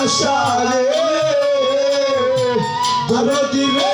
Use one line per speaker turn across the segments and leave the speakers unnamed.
বাসারে ধরো দিলে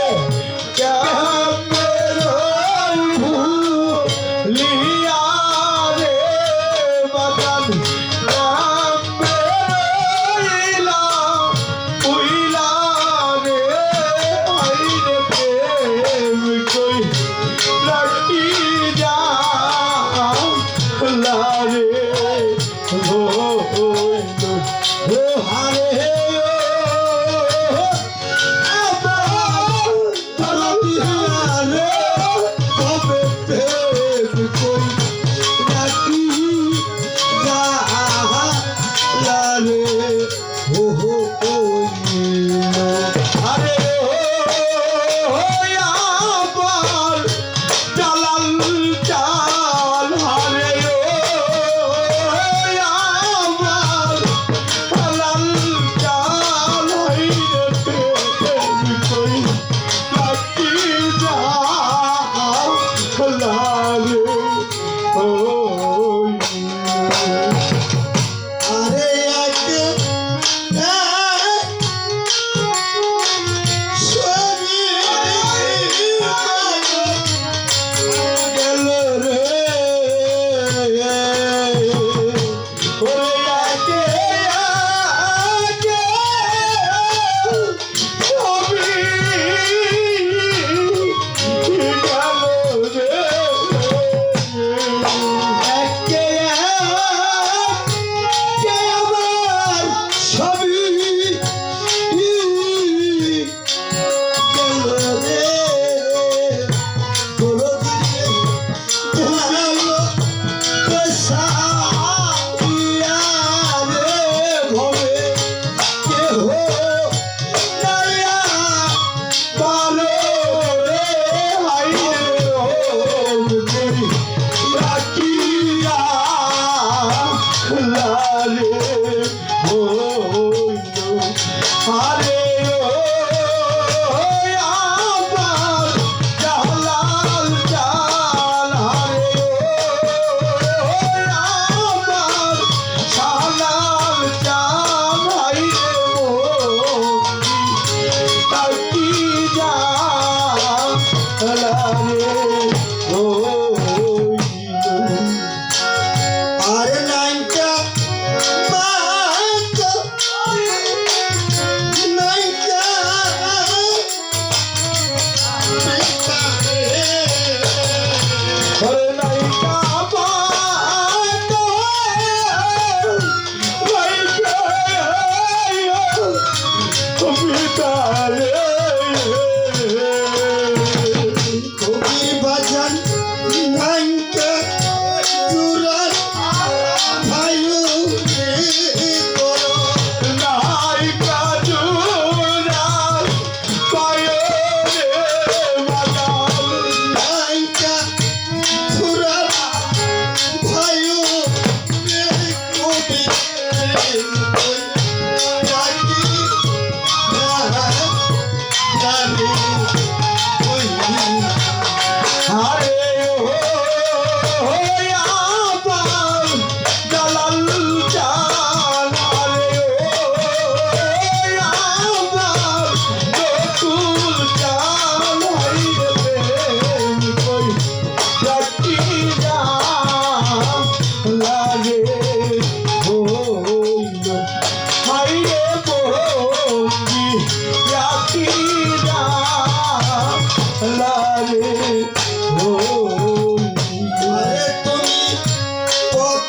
I love you.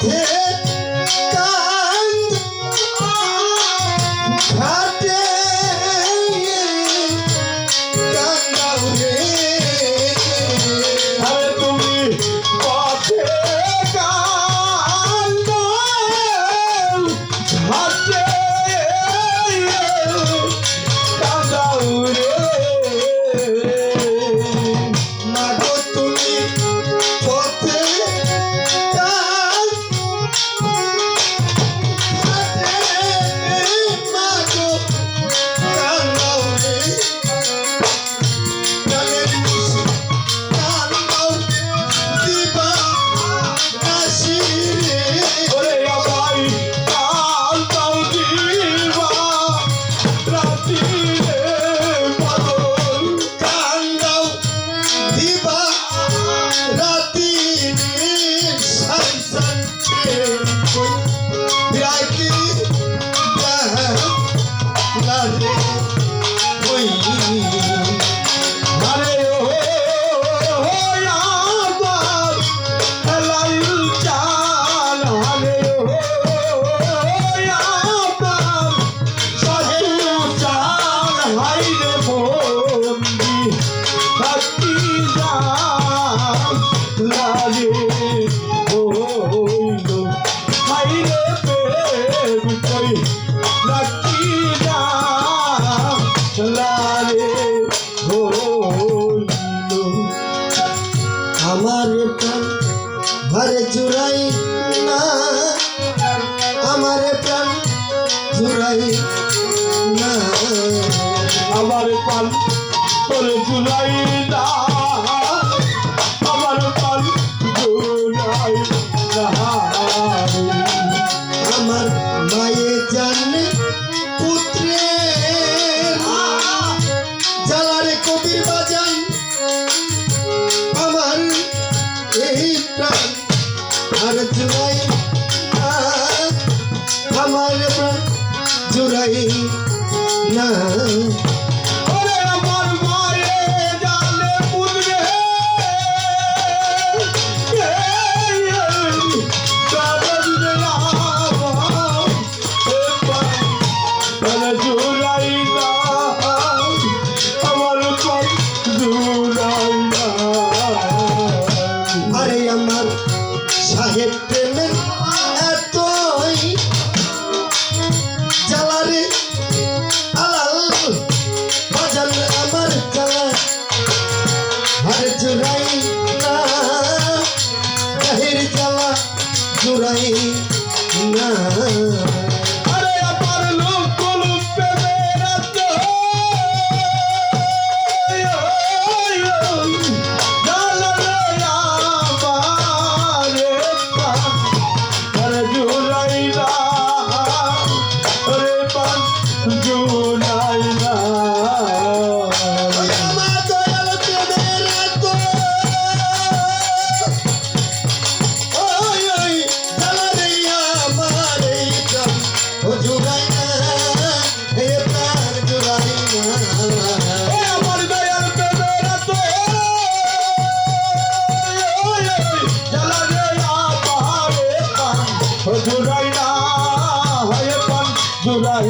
Yeah. আমার প্রাণ জুড়াই না।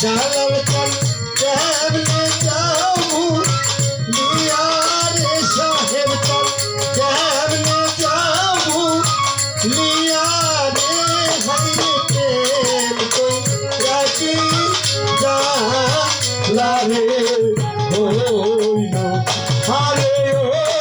চলল চল চল যাও। মিয়া রে সাহেব চল চল যাও। মিয়া রে হরি প্রেম তুই রাখি, যা
লারে হই হারে ও